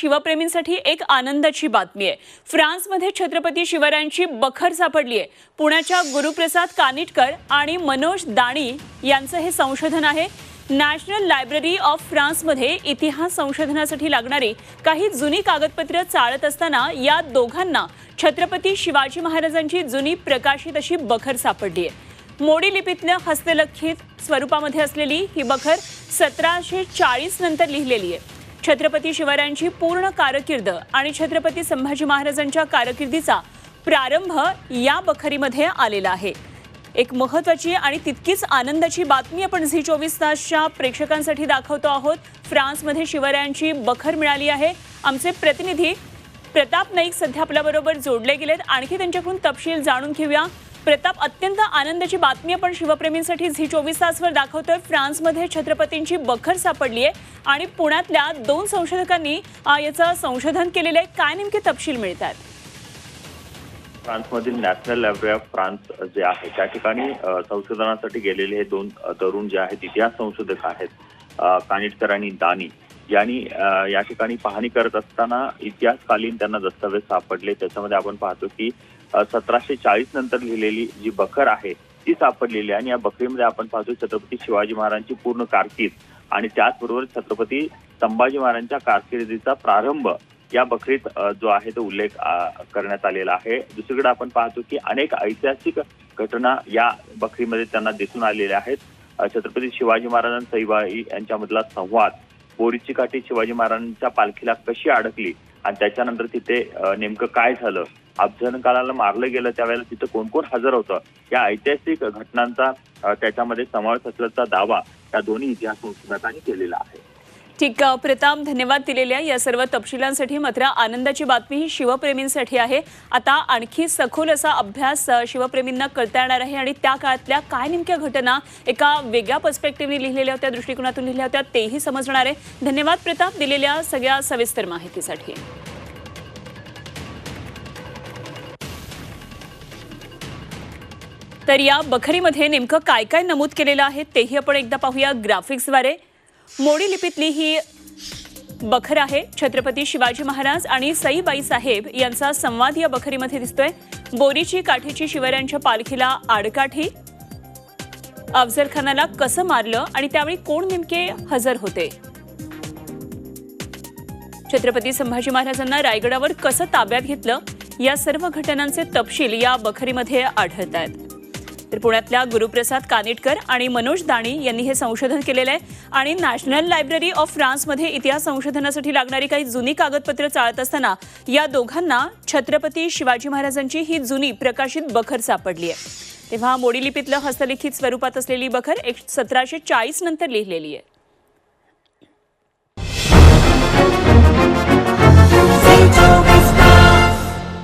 शिवप्रेमींसाठी एक आनंदाची बातमी आहे. फ्रान्समध्ये छत्रपती शिवरायांची बखर सापडली आहे. पुण्याच्या गुरुप्रसाद कानिटकर आणि मनोज दाणी यांचं हे संशोधन आहे. नॅशनल लायब्ररी ऑफ फ्रान्समध्ये इतिहास संशोधनासाठी लागणारी काही जुनी कागदपत्र चाळत असताना या दोघांना छत्रपती शिवाजी महाराजांची जुनी प्रकाशित अशी बखर सापडली आहे. मोडी लिपीतनं हस्तलखित स्वरूपामध्ये असलेली ही बखर सतराशे चाळीस नंतर लिहिलेली आहे. छत्रपती शिवरायांची पूर्ण कारकीर्द आणि छत्रपती संभाजी महाराजांच्या कारकिर्दीचा प्रारंभ या बखरीमध्ये आलेला आहे. एक महत्वाची आणि तितकीच आनंदाची बातमी आपण झी चोवीस तासच्या प्रेक्षकांसाठी दाखवतो आहोत. फ्रान्समध्ये शिवरायांची बखर मिळाली आहे. आमचे प्रतिनिधी प्रताप नाईक सध्या आपल्याबरोबर जोडले गेलेत. आणखी त्यांच्याकडून तपशील जाणून घेऊया. प्रताप अत्यंत आनंदाची बातमी आपण शिवप्रेमींसाठी झी चोवीस तासवर दाखवतोय. फ्रान्समध्ये छत्रपतींची बखर सापडली आहे आणि पुण्यातल्या दोन संशोधकांनी याचं संशोधन केलेलं आहे. काय नेमके तपशील मिळतात? फ्रान्समधील नॅशनल लायब्ररी ऑफ फ्रान्स जे आहे त्या ठिकाणी संशोधनासाठी गेलेले हे दोन तरुण जे आहेत इतिहास संशोधक आहेत कानिटकर आणि दानी. यांनी या ठिकाणी पाहणी करत असताना इतिहासकालीन त्यांना दस्तावेज सापडले. त्याच्यामध्ये आपण पाहतो की सतराशे चाळीस नंतर लिहिलेली जी बखर आहे ती सापडलेली आहे. आणि या बखरीमध्ये आपण पाहतो छत्रपती शिवाजी महाराजांची पूर्ण कारकीर्द आणि त्याचबरोबर छत्रपती संभाजी महाराजांच्या कारकिर्दीचा प्रारंभ या बखरीत जो आहे तो उल्लेख करण्यात आलेला आहे. दुसरीकडे आपण पाहतो की अनेक ऐतिहासिक घटना या बखरीमध्ये त्यांना दिसून आलेल्या आहेत. छत्रपती शिवाजी महाराजांचा सईबाई यांच्यामधला संवाद बोरीची काठी शिवाजी महाराजांच्या पालखीला कशी अडकली आणि त्याच्यानंतर तिथे नेमकं काय झालं अफजलखानाला मारलं गेलं त्यावेळेला तिथं कोण कोण हजर होतं? या ऐतिहासिक घटनांचा त्याच्यामध्ये समावेश असल्याचा दावा या दोन्ही इतिहास संशोधकांनी केलेला आहे. ठीक प्रताप धन्यवाद दिलेल्या या सर्व तपशिलांसाठी मात्र आनंदाची बातमी ही शिवप्रेमींसाठी आहे. आता आणखी सखोल असा अभ्यास शिवप्रेमींना करता येणार आहे आणि त्या काळातल्या काय नेमक्या घटना एका वेगळ्या पर्स्पेक्टिव्हने लिहिलेल्या होत्या दृष्टिकोनातून लिहिल्या होत्या तेही समजणार आहे. धन्यवाद प्रताप दिलेल्या सगळ्या सविस्तर माहितीसाठी. तर या बखरीमध्ये नेमकं काय काय नमूद केलेलं आहे तेही आपण एकदा पाहूया ग्राफिक्सद्वारे. मोडी लिपीतली ही बखर आहे. छत्रपती शिवाजी महाराज आणि सईबाई साहेब यांचा संवाद या बखरीमध्ये दिसतोय. बोरीची काठीची शिवरायांच्या पालखीला आडकाठी. अफजल खानाला कसं मारलं आणि त्यावेळी कोण नेमके हजर होते? छत्रपती संभाजी महाराजांना रायगडावर कसं ताब्यात घेतलं? या सर्व घटनांचे तपशील या बखरीमध्ये आढळत आहेत तर पुण्यातल्या गुरुप्रसाद कानिटकर आणि मनोज दाणी यांनी हे संशोधन केलेलं आहे. आणि नॅशनल लायब्ररी ऑफ फ्रान्समध्ये इतिहास संशोधनासाठी लागणारी काही जुनी कागदपत्र चाळत असताना या दोघांना छत्रपती शिवाजी महाराजांची ही जुनी प्रकाशित बखर सापडली आहे. तेव्हा मोडीलिपीतलं हस्तलिखित स्वरूपात असलेली बखर एक सतराशे चाळीस नंतर लिहिलेली आहे.